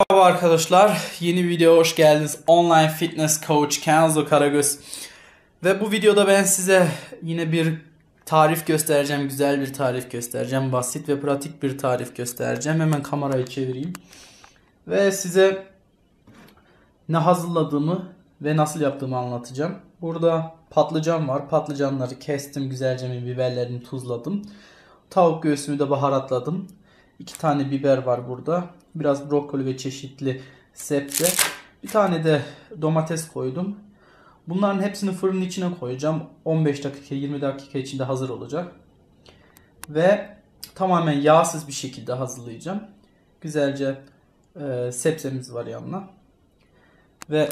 Merhaba arkadaşlar. Yeni video hoş geldiniz. Online Fitness Coach Kenzo Karagöz. Ve bu videoda ben size yine bir tarif göstereceğim. Güzel bir tarif göstereceğim. Basit ve pratik bir tarif göstereceğim. Hemen kamerayı çevireyim. Ve size ne hazırladığımı ve nasıl yaptığımı anlatacağım. Burada patlıcan var. Patlıcanları kestim güzelce biberlerini tuzladım. Tavuk göğsümü de baharatladım. İki tane biber var burada. Biraz brokoli ve çeşitli sebze. Bir tane de domates koydum. Bunların hepsini fırının içine koyacağım. 15 dakika 20 dakika içinde hazır olacak. Ve tamamen yağsız bir şekilde hazırlayacağım. Güzelce e, sebzemiz var yanına. Ve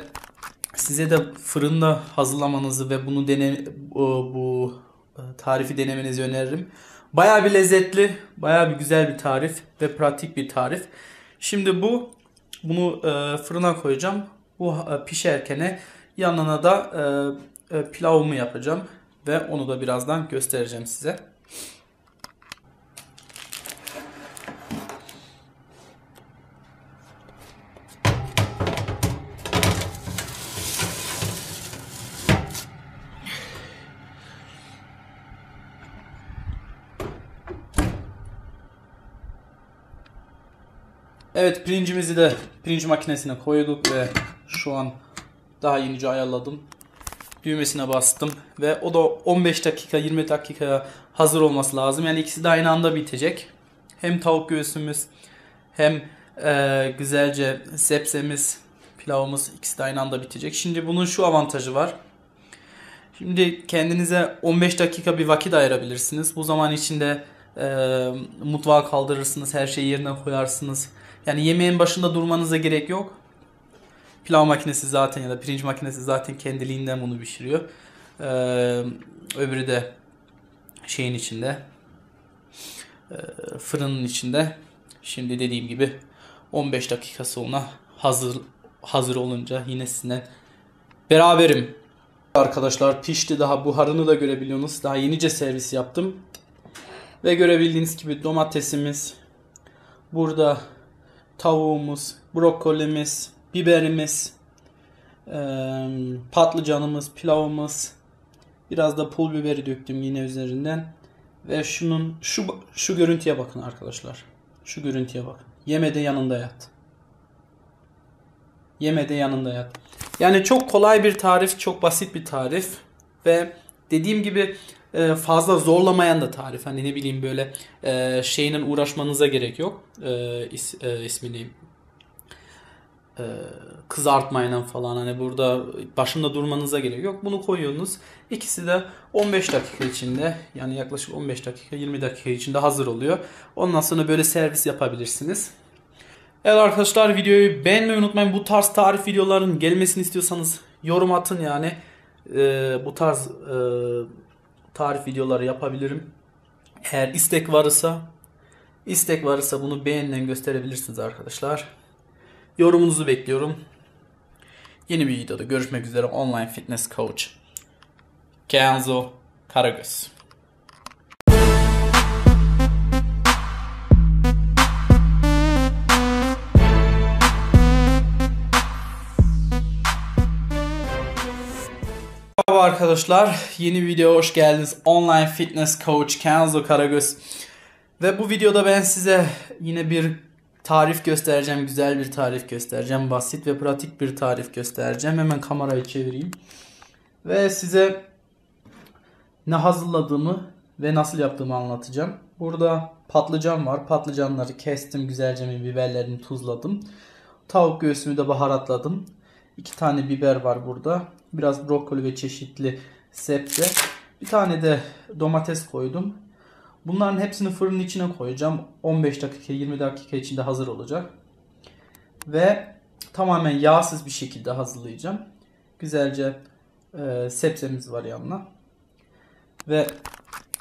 size de fırında hazırlamanızı ve bunu dene bu, tarifi denemenizi öneririm. Baya bir lezzetli, baya bir güzel bir tarif ve pratik bir tarif. Şimdi bu bunu e, fırına koyacağım. Bu e, pişerken yanına da e, e, pilavımı yapacağım ve onu da birazdan göstereceğim size. Evet pirincimizi de pirinç makinesine koyduk ve şu an daha yenice ayarladım. Düğmesine bastım ve o da 15 dakika 20 dakikaya hazır olması lazım. Yani ikisi de aynı anda bitecek. Hem tavuk göğsümüz hem e, güzelce sebzemiz, pilavımız ikisi de aynı anda bitecek. Şimdi bunun şu avantajı var. Şimdi kendinize 15 dakika bir vakit ayırabilirsiniz. Bu zaman içinde e, mutfağa kaldırırsınız, her şeyi yerine koyarsınız. Yani yemeğin başında durmanıza gerek yok. Pilav makinesi zaten ya da pirinç makinesi zaten kendiliğinden bunu pişiriyor. Ee, öbürü de şeyin içinde e, fırının içinde. Şimdi dediğim gibi 15 dakika sonra hazır hazır olunca yine sizinle beraberim. Arkadaşlar pişti daha buharını da görebiliyorsunuz. Daha yenice servis yaptım. Ve görebildiğiniz gibi domatesimiz burada tavuğumuz, brokolimiz, biberimiz, patlıcanımız, pilavımız, biraz da pul biberi döktüm yine üzerinden. Ve şunun şu şu görüntüye bakın arkadaşlar. Şu görüntüye bakın. Yemede yanında yat. Yemede yanında yat. Yani çok kolay bir tarif, çok basit bir tarif ve dediğim gibi e, fazla zorlamayan da tarif. Hani ne bileyim böyle e, şeyinin uğraşmanıza gerek yok. E, is, ismini kızartmayla falan hani burada başında durmanıza gerek yok. Bunu koyuyorsunuz. İkisi de 15 dakika içinde yani yaklaşık 15 dakika 20 dakika içinde hazır oluyor. Ondan sonra böyle servis yapabilirsiniz. Evet arkadaşlar videoyu beğenmeyi unutmayın. Bu tarz tarif videoların gelmesini istiyorsanız yorum atın yani. Ee, bu tarz e, tarif videoları yapabilirim. Eğer istek varsa istek varsa bunu beğenilen gösterebilirsiniz arkadaşlar. Yorumunuzu bekliyorum. Yeni bir videoda görüşmek üzere online fitness coach Kenzo Karagöz. Merhaba arkadaşlar. Yeni video hoş geldiniz. Online Fitness Coach Kenzo Karagöz. Ve bu videoda ben size yine bir tarif göstereceğim. Güzel bir tarif göstereceğim. Basit ve pratik bir tarif göstereceğim. Hemen kamerayı çevireyim. Ve size ne hazırladığımı ve nasıl yaptığımı anlatacağım. Burada patlıcan var. Patlıcanları kestim güzelce biberlerini tuzladım. Tavuk göğsümü de baharatladım. İki tane biber var burada. Biraz brokoli ve çeşitli sebze. Bir tane de domates koydum. Bunların hepsini fırının içine koyacağım. 15 dakika 20 dakika içinde hazır olacak. Ve tamamen yağsız bir şekilde hazırlayacağım. Güzelce e, sebzemiz var yanına. Ve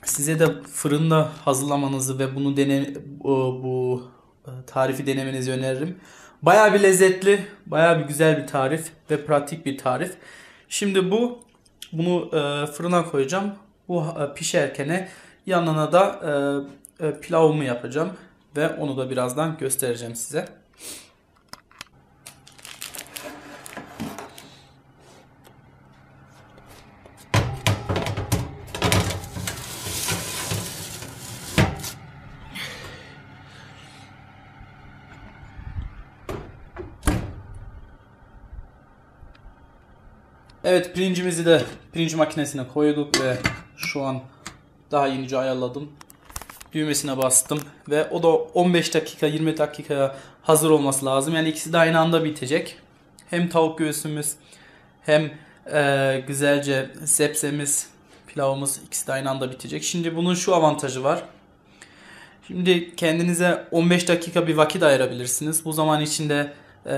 size de fırında hazırlamanızı ve bunu dene bu, bu tarifi denemenizi öneririm. Baya bir lezzetli, baya bir güzel bir tarif ve pratik bir tarif. Şimdi bu bunu e, fırına koyacağım. Bu e, pişerken yanına da e, e, pilavımı yapacağım ve onu da birazdan göstereceğim size. Evet pirincimizi de pirinç makinesine koyduk ve şu an daha yenice ayarladım. Düğmesine bastım ve o da 15 dakika 20 dakikaya hazır olması lazım. Yani ikisi de aynı anda bitecek. Hem tavuk göğsümüz hem e, güzelce sebzemiz, pilavımız ikisi de aynı anda bitecek. Şimdi bunun şu avantajı var. Şimdi kendinize 15 dakika bir vakit ayırabilirsiniz. Bu zaman içinde e,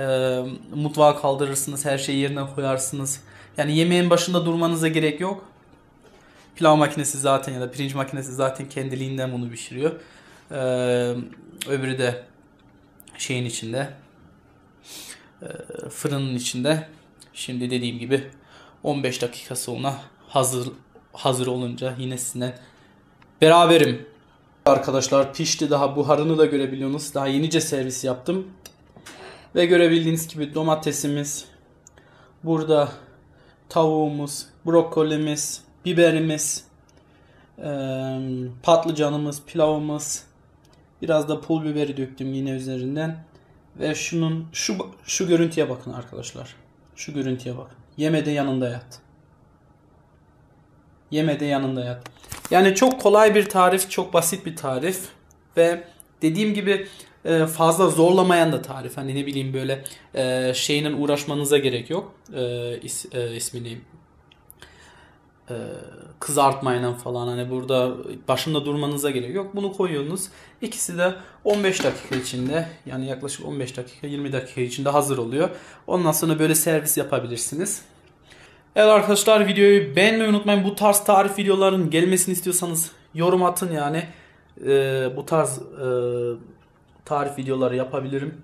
mutfağa kaldırırsınız, her şeyi yerine koyarsınız. Yani yemeğin başında durmanıza gerek yok. Pilav makinesi zaten ya da pirinç makinesi zaten kendiliğinden bunu pişiriyor. Ee, öbürü de şeyin içinde e, fırının içinde. Şimdi dediğim gibi 15 dakika sonra hazır hazır olunca yine sizinle beraberim. Arkadaşlar pişti daha buharını da görebiliyorsunuz. Daha yenice servis yaptım. Ve görebildiğiniz gibi domatesimiz burada tavuğumuz, brokolimiz, biberimiz, patlıcanımız, pilavımız, biraz da pul biberi döktüm yine üzerinden. Ve şunun şu şu görüntüye bakın arkadaşlar. Şu görüntüye bakın. Yemede yanında yat. Yemede yanında yat. Yani çok kolay bir tarif, çok basit bir tarif ve dediğim gibi fazla zorlamayan da tarif. Hani ne bileyim böyle şeyinin uğraşmanıza gerek yok. Is, ismini kızartmayla falan hani burada başında durmanıza gerek yok. Bunu koyuyorsunuz. İkisi de 15 dakika içinde yani yaklaşık 15 dakika 20 dakika içinde hazır oluyor. Ondan sonra böyle servis yapabilirsiniz. Evet arkadaşlar videoyu beğenmeyi unutmayın. Bu tarz tarif videoların gelmesini istiyorsanız yorum atın yani. Ee, bu tarz e, tarif videoları yapabilirim.